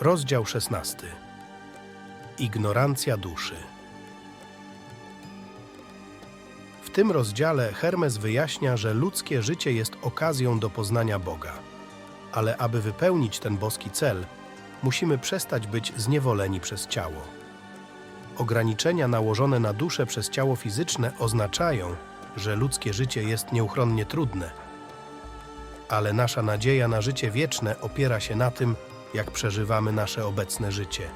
Rozdział 16. Ignorancja duszy. W tym rozdziale Hermes wyjaśnia, że ludzkie życie jest okazją do poznania Boga. Ale aby wypełnić ten boski cel, musimy przestać być zniewoleni przez ciało. Ograniczenia nałożone na duszę przez ciało fizyczne oznaczają, że ludzkie życie jest nieuchronnie trudne. Ale nasza nadzieja na życie wieczne opiera się na tym, jak przeżywamy nasze obecne życie.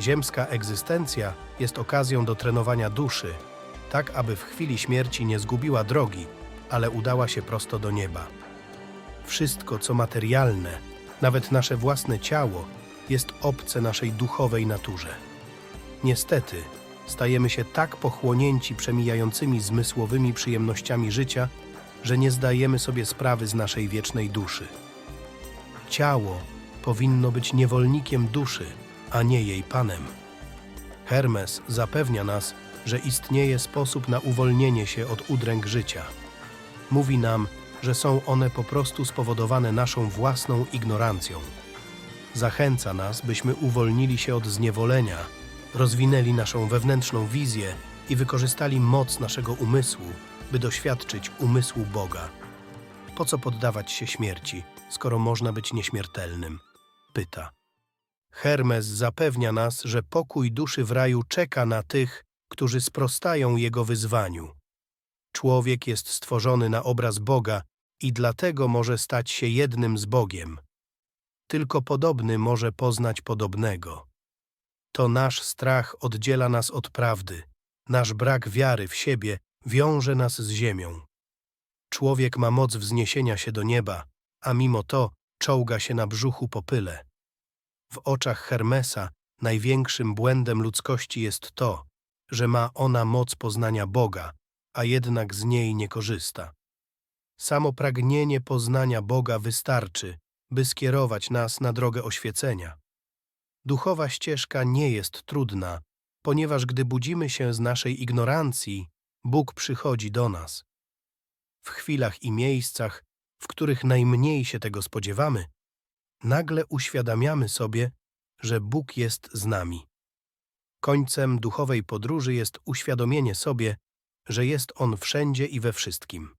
Ziemska egzystencja jest okazją do trenowania duszy, tak aby w chwili śmierci nie zgubiła drogi, ale udała się prosto do nieba. Wszystko, co materialne, nawet nasze własne ciało, jest obce naszej duchowej naturze. Niestety, stajemy się tak pochłonięci przemijającymi zmysłowymi przyjemnościami życia, że nie zdajemy sobie sprawy z naszej wiecznej duszy. Ciało powinno być niewolnikiem duszy, a nie jej panem. Hermes zapewnia nas, że istnieje sposób na uwolnienie się od udręk życia. Mówi nam, że są one po prostu spowodowane naszą własną ignorancją. Zachęca nas, byśmy uwolnili się od zniewolenia, rozwinęli naszą wewnętrzną wizję i wykorzystali moc naszego umysłu, by doświadczyć umysłu Boga. Po co poddawać się śmierci, skoro można być nieśmiertelnym? Pyta. Hermes zapewnia nas, że pokój duszy w raju czeka na tych, którzy sprostają jego wyzwaniu. Człowiek jest stworzony na obraz Boga i dlatego może stać się jednym z Bogiem. Tylko podobny może poznać podobnego. To nasz strach oddziela nas od prawdy, nasz brak wiary w siebie wiąże nas z ziemią. Człowiek ma moc wzniesienia się do nieba, a mimo to czołga się na brzuchu po pyle. W oczach Hermesa największym błędem ludzkości jest to, że ma ona moc poznania Boga, a jednak z niej nie korzysta. Samo pragnienie poznania Boga wystarczy, by skierować nas na drogę oświecenia. Duchowa ścieżka nie jest trudna, ponieważ gdy budzimy się z naszej ignorancji, Bóg przychodzi do nas. W chwilach i miejscach, w których najmniej się tego spodziewamy, nagle uświadamiamy sobie, że Bóg jest z nami. Końcem duchowej podróży jest uświadomienie sobie, że jest On wszędzie i we wszystkim.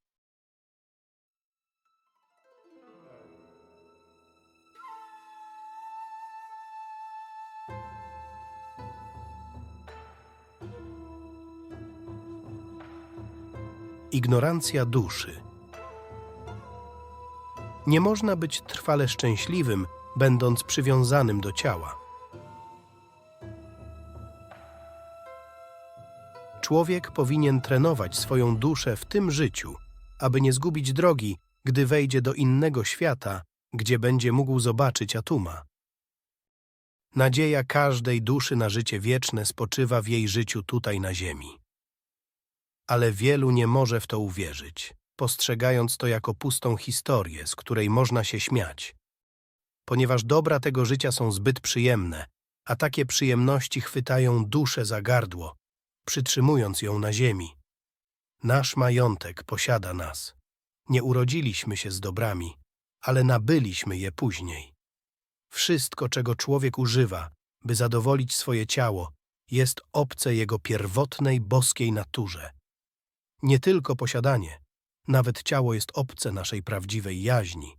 Ignorancja duszy. Nie można być trwale szczęśliwym, będąc przywiązanym do ciała. Człowiek powinien trenować swoją duszę w tym życiu, aby nie zgubić drogi, gdy wejdzie do innego świata, gdzie będzie mógł zobaczyć Atuma. Nadzieja każdej duszy na życie wieczne spoczywa w jej życiu tutaj na ziemi. Ale wielu nie może w to uwierzyć, postrzegając to jako pustą historię, z której można się śmiać. Ponieważ dobra tego życia są zbyt przyjemne, a takie przyjemności chwytają duszę za gardło, przytrzymując ją na ziemi. Nasz majątek posiada nas. Nie urodziliśmy się z dobrami, ale nabyliśmy je później. Wszystko, czego człowiek używa, by zadowolić swoje ciało, jest obce jego pierwotnej boskiej naturze. Nie tylko posiadanie, nawet ciało jest obce naszej prawdziwej jaźni.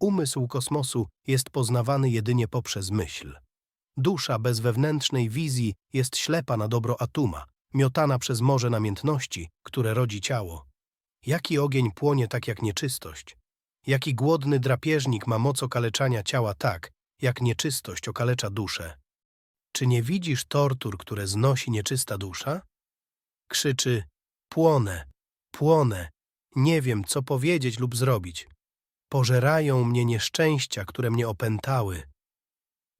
Umysł kosmosu jest poznawany jedynie poprzez myśl. Dusza bez wewnętrznej wizji jest ślepa na dobro atuma, miotana przez morze namiętności, które rodzi ciało. Jaki ogień płonie tak jak nieczystość? Jaki głodny drapieżnik ma moc okaleczania ciała tak, jak nieczystość okalecza duszę? Czy nie widzisz tortur, które znosi nieczysta dusza? Krzyczy, płonę, płonę, nie wiem, co powiedzieć lub zrobić. Pożerają mnie nieszczęścia, które mnie opętały.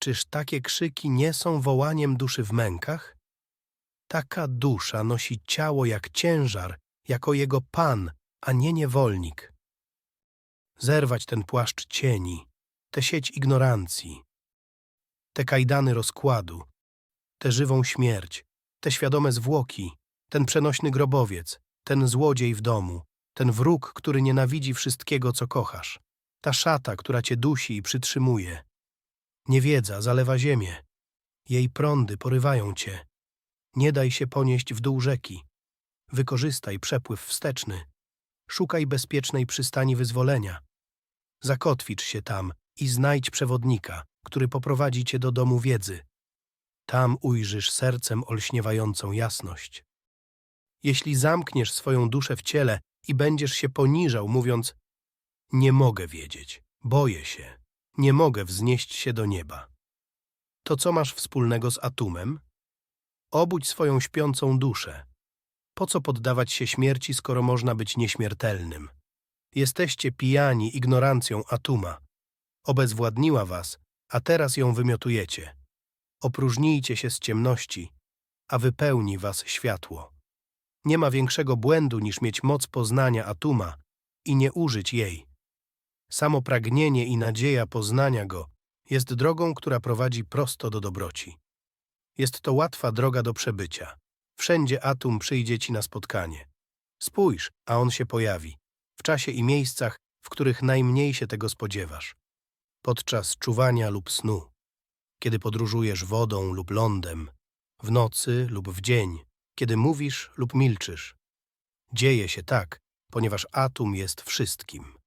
Czyż takie krzyki nie są wołaniem duszy w mękach? Taka dusza nosi ciało jak ciężar, jako jego pan, a nie niewolnik. Zerwać ten płaszcz cieni, tę sieć ignorancji, te kajdany rozkładu, tę żywą śmierć, te świadome zwłoki, ten przenośny grobowiec, ten złodziej w domu, ten wróg, który nienawidzi wszystkiego, co kochasz, ta szata, która cię dusi i przytrzymuje. Niewiedza zalewa ziemię. Jej prądy porywają cię. Nie daj się ponieść w dół rzeki. Wykorzystaj przepływ wsteczny. Szukaj bezpiecznej przystani wyzwolenia. Zakotwicz się tam i znajdź przewodnika, który poprowadzi cię do domu wiedzy. Tam ujrzysz sercem olśniewającą jasność. Jeśli zamkniesz swoją duszę w ciele i będziesz się poniżał, mówiąc: Nie mogę wiedzieć, boję się, nie mogę wznieść się do nieba. To co masz wspólnego z atumem? Obudź swoją śpiącą duszę. Po co poddawać się śmierci, skoro można być nieśmiertelnym? Jesteście pijani ignorancją atuma. Obezwładniła was, a teraz ją wymiotujecie. Opróżnijcie się z ciemności, a wypełni was światło. Nie ma większego błędu niż mieć moc poznania atuma i nie użyć jej. Samo pragnienie i nadzieja poznania go jest drogą, która prowadzi prosto do dobroci. Jest to łatwa droga do przebycia. Wszędzie atum przyjdzie ci na spotkanie. Spójrz, a on się pojawi, w czasie i miejscach, w których najmniej się tego spodziewasz. Podczas czuwania lub snu, kiedy podróżujesz wodą lub lądem, w nocy lub w dzień, kiedy mówisz lub milczysz. Dzieje się tak, ponieważ atum jest wszystkim.